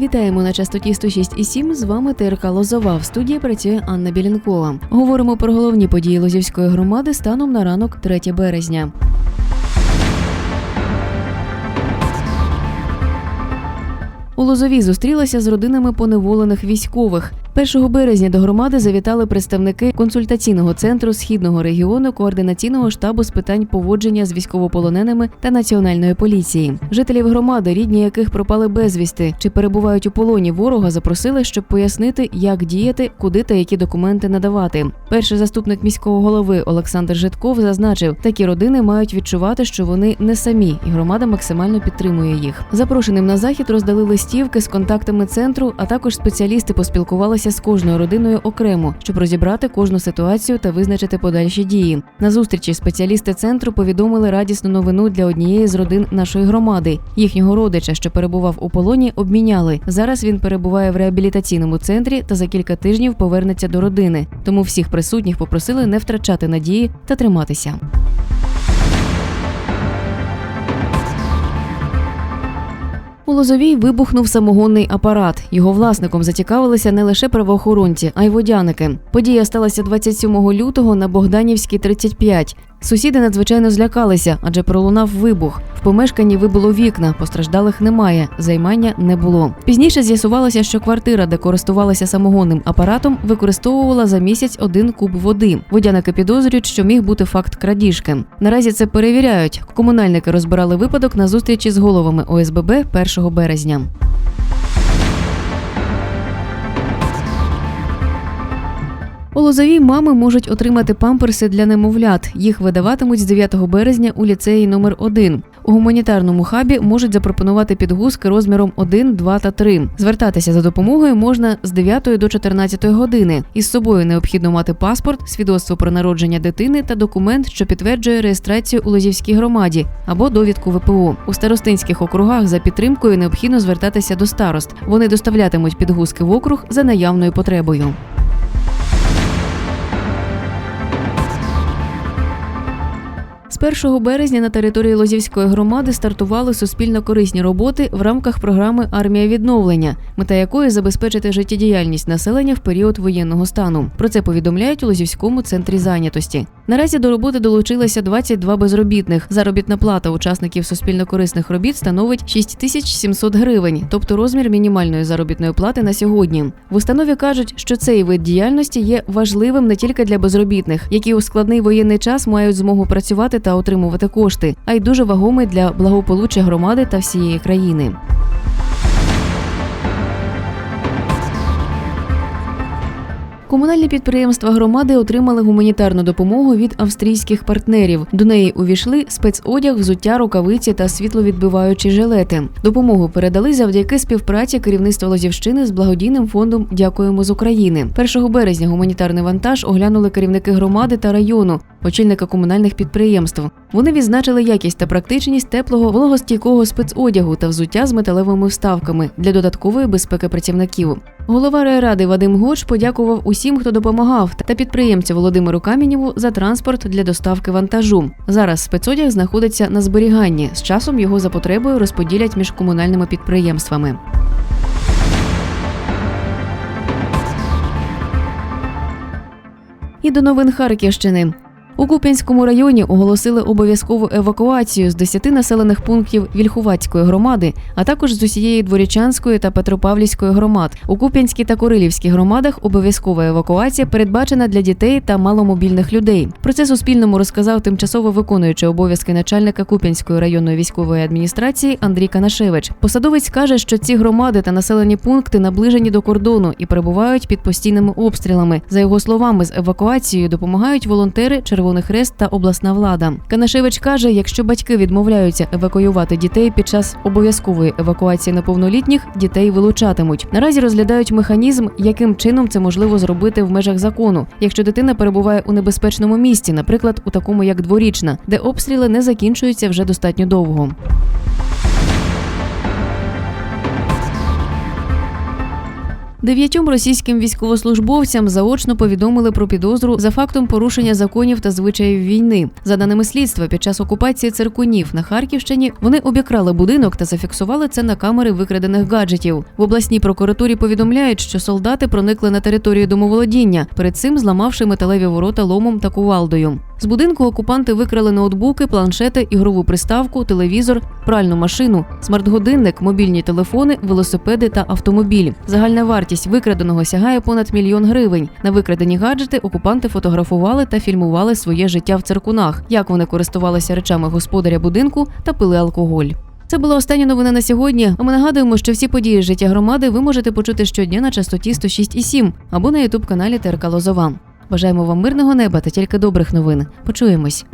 Вітаємо на частоті 106,7. З вами ТРК Лозова. В студії працює Анна Білінкова. Говоримо про головні події Лозівської громади станом на ранок 3 березня. У Лозові зустрілася з родинами поневолених військових. 1 березня до громади завітали представники консультаційного центру східного регіону координаційного штабу з питань поводження з військовополоненими та національної поліції. Жителів громади, рідні яких пропали безвісти чи перебувають у полоні ворога, запросили, щоб пояснити, як діяти, куди та які документи надавати. Перший заступник міського голови Олександр Житков зазначив, такі родини мають відчувати, що вони не самі, і громада максимально підтримує їх. Запрошеним на захід роздали листівки з контактами центру, а також спеціалісти поспілкувалися з кожною родиною окремо, щоб розібрати кожну ситуацію та визначити подальші дії. На зустрічі спеціалісти центру повідомили радісну новину для однієї з родин нашої громади. Їхнього родича, що перебував у полоні, обміняли. Зараз він перебуває в реабілітаційному центрі та за кілька тижнів повернеться до родини. Тому всіх присутніх попросили не втрачати надії та триматися. У Лозовій вибухнув самогонний апарат. Його власником зацікавилися не лише правоохоронці, а й водяники. Подія сталася 27 лютого на Богданівській 35. Сусіди надзвичайно злякалися, адже пролунав вибух. В помешканні вибило вікна, постраждалих немає, займання не було. Пізніше з'ясувалося, що квартира, де користувалася самогонним апаратом, використовувала за місяць один куб води. Водяники підозрюють, що міг бути факт крадіжки. Наразі це перевіряють. Комунальники розбирали випадок на зустрічі з головами ОСББ 1 березня. У Лозовій мами можуть отримати памперси для немовлят. Їх видаватимуть з 9 березня у ліцеї номер 1 У гуманітарному хабі можуть запропонувати підгузки розміром 1, 2 та 3. Звертатися за допомогою можна з 9 до 14 години. Із собою необхідно мати паспорт, свідоцтво про народження дитини та документ, що підтверджує реєстрацію у Лозівській громаді або довідку ВПО. У старостинських округах за підтримкою необхідно звертатися до старост. Вони доставлятимуть підгузки в округ за наявною потребою. З 1 березня на території Лозівської громади стартували суспільно корисні роботи в рамках програми Армія відновлення, мета якої забезпечити життєдіяльність населення в період воєнного стану. Про це повідомляють у Лозівському центрі зайнятості. Наразі до роботи долучилося 22 безробітних. Заробітна плата учасників суспільно-корисних робіт становить 6700 гривень, тобто розмір мінімальної заробітної плати на сьогодні. В установі кажуть, що цей вид діяльності є важливим не тільки для безробітних, які у складний воєнний час мають змогу працювати та отримувати кошти, а й дуже вагомий для благополуччя громади та всієї країни. Комунальні підприємства громади отримали гуманітарну допомогу від австрійських партнерів. До неї увійшли спецодяг, взуття, рукавиці та світловідбиваючі жилети. Допомогу передали завдяки співпраці керівництва Лозівщини з благодійним фондом Дякуємо з України. 1 березня гуманітарний вантаж оглянули керівники громади та району, очільника комунальних підприємств. Вони відзначили якість та практичність теплого вологостійкого спецодягу та взуття з металевими вставками для додаткової безпеки працівників. Голова райради Вадим Гоч подякував усім, хто допомагав, та підприємцю Володимиру Камінєву за транспорт для доставки вантажу. Зараз спецодяг знаходиться на зберіганні. З часом його за потребою розподілять між комунальними підприємствами. І до новин Харківщини. У Куп'янському районі оголосили обов'язкову евакуацію з 10 населених пунктів Вільхувацької громади, а також з усієї Дворічанської та Петропавлівської громад. У Куп'янській та Курилівській громадах обов'язкова евакуація передбачена для дітей та маломобільних людей. Про це Суспільному розказав тимчасово виконуючий обов'язки начальника Куп'янської районної військової адміністрації Андрій Канашевич. Посадовець каже, що ці громади та населені пункти наближені до кордону і перебувають під постійними обстрілами. За його словами, з евакуацією допомагають волонтери Червоний Хрест та обласна влада. Канашевич каже, якщо батьки відмовляються евакуювати дітей під час обов'язкової евакуації неповнолітніх, дітей вилучатимуть. Наразі розглядають механізм, яким чином це можливо зробити в межах закону, якщо дитина перебуває у небезпечному місці, наприклад, у такому як дворічна, де обстріли не закінчуються вже достатньо довго. Дев'ятьом російським військовослужбовцям заочно повідомили про підозру за фактом порушення законів та звичаїв війни. За даними слідства, під час окупації циркунів на Харківщині вони обікрали будинок та зафіксували це на камери викрадених гаджетів. В обласній прокуратурі повідомляють, що солдати проникли на територію домоволодіння, перед цим зламавши металеві ворота ломом та кувалдою. З будинку окупанти викрали ноутбуки, планшети, ігрову приставку, телевізор, пральну машину, смарт-годинник, мобільні телефони, велосипеди та автомобіль. Загальна вартість викраденого сягає понад мільйон гривень. На викрадені гаджети окупанти фотографували та фільмували своє життя в циркунах, як вони користувалися речами господаря будинку та пили алкоголь. Це була остання новина на сьогодні. А ми нагадуємо, що всі події життя громади ви можете почути щодня на частоті 106,7 або на ютуб каналі ТРК Лозова. Бажаємо вам мирного неба та тільки добрих новин. Почуємось.